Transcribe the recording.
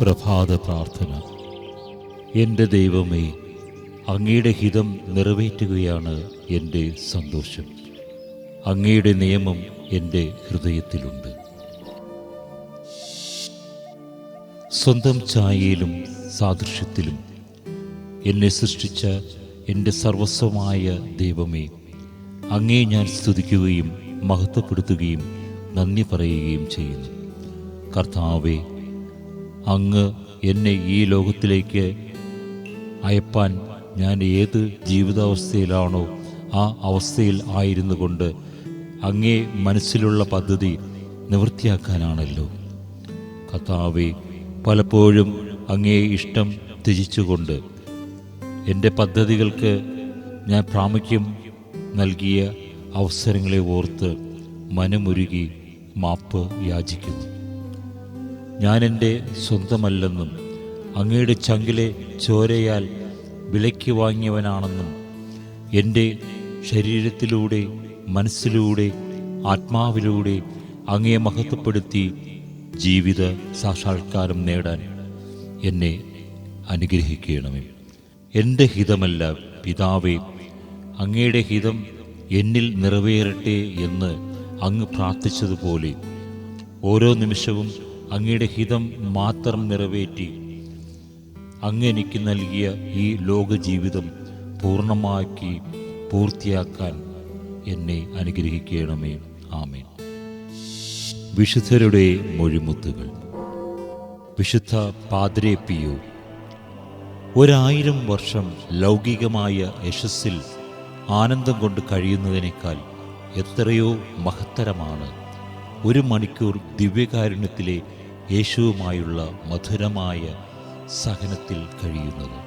പ്രഭാത പ്രാർത്ഥന. എന്റെ ദൈവമേ അങ്ങയുടെ ഹിതം നിറവേറ്റുകയാണ് എന്റെ സന്തോഷം. അങ്ങയുടെ നിയമം എന്റെ ഹൃദയത്തിലുണ്ട്. സ്വന്തം ഛായയിലും സാദൃശ്യത്തിലും എന്നെ സൃഷ്ടിച്ച എന്റെ സർവസ്വമായ ദൈവമേ അങ്ങേ ഞാൻ സ്തുതിക്കുകയും മഹത്വപ്പെടുത്തുകയും നന്ദി പറയുകയും ചെയ്യുന്നു. കർത്താവെ അങ്ങ് എന്നെ ഈ ലോകത്തിലേക്ക് അയപ്പാൻ ഞാൻ ഏത് ജീവിതാവസ്ഥയിലാണോ ആ അവസ്ഥയിൽ ആയിരുന്നു കൊണ്ട് അങ്ങേ മനസ്സിലുള്ള പദ്ധതി നിവൃത്തിയാക്കാനാണല്ലോ. കഥാവെ പലപ്പോഴും അങ്ങേ ഇഷ്ടം ത്യജിച്ചുകൊണ്ട് എന്റെ പദ്ധതികൾക്ക് ഞാൻ പ്രാമുഖ്യം നൽകിയ അവസരങ്ങളെ ഓർത്ത് മനമുരുകി മാപ്പ് യാചിക്കുന്നു. ഞാൻ എന്റെ സ്വന്തമല്ലെന്നും അങ്ങയുടെ ചങ്കിലെ ചോരയാൽ വിലയ്ക്ക് വാങ്ങിയവനാണെന്നും എന്റെ ശരീരത്തിലൂടെ മനസ്സിലൂടെ ആത്മാവിലൂടെ അങ്ങയെ മഹത്വപ്പെടുത്തി ജീവിത സാക്ഷാത്കാരം നേടാൻ എന്നെ അനുഗ്രഹിക്കണമേ. എന്റെ ഹിതമല്ല പിതാവേ അങ്ങയുടെ ഹിതം എന്നിൽ നിറവേറട്ടെ എന്ന് അങ്ങ് പ്രാർത്ഥിച്ചതുപോലെ ഓരോ നിമിഷവും അങ്ങയുടെ ഹിതം മാത്രം നിറവേറ്റി അങ്ങ് എനിക്ക് നൽകിയ ഈ ലോകജീവിതം പൂർണമാക്കി പൂർത്തിയാക്കാൻ എന്നെ അനുഗ്രഹിക്കണമേ. ആമേൻ. വിശുദ്ധരുടെ മൊഴിമുത്തുകൾ. വിശുദ്ധ പാദ്രേ പിയു ഒരായിരം വർഷം ലൗകികമായ യശസ്സിൽ ആനന്ദം കൊണ്ട് കഴിയുന്നതിനേക്കാൾ എത്രയോ മഹത്തരമാണ്. ഒരു മണിക്കൂർ ദിവ്യകാരുണ്യത്തിലെ യേശുവുമായുള്ള മധുരമായ സഹനത്തിൽ കഴിയുന്നത്.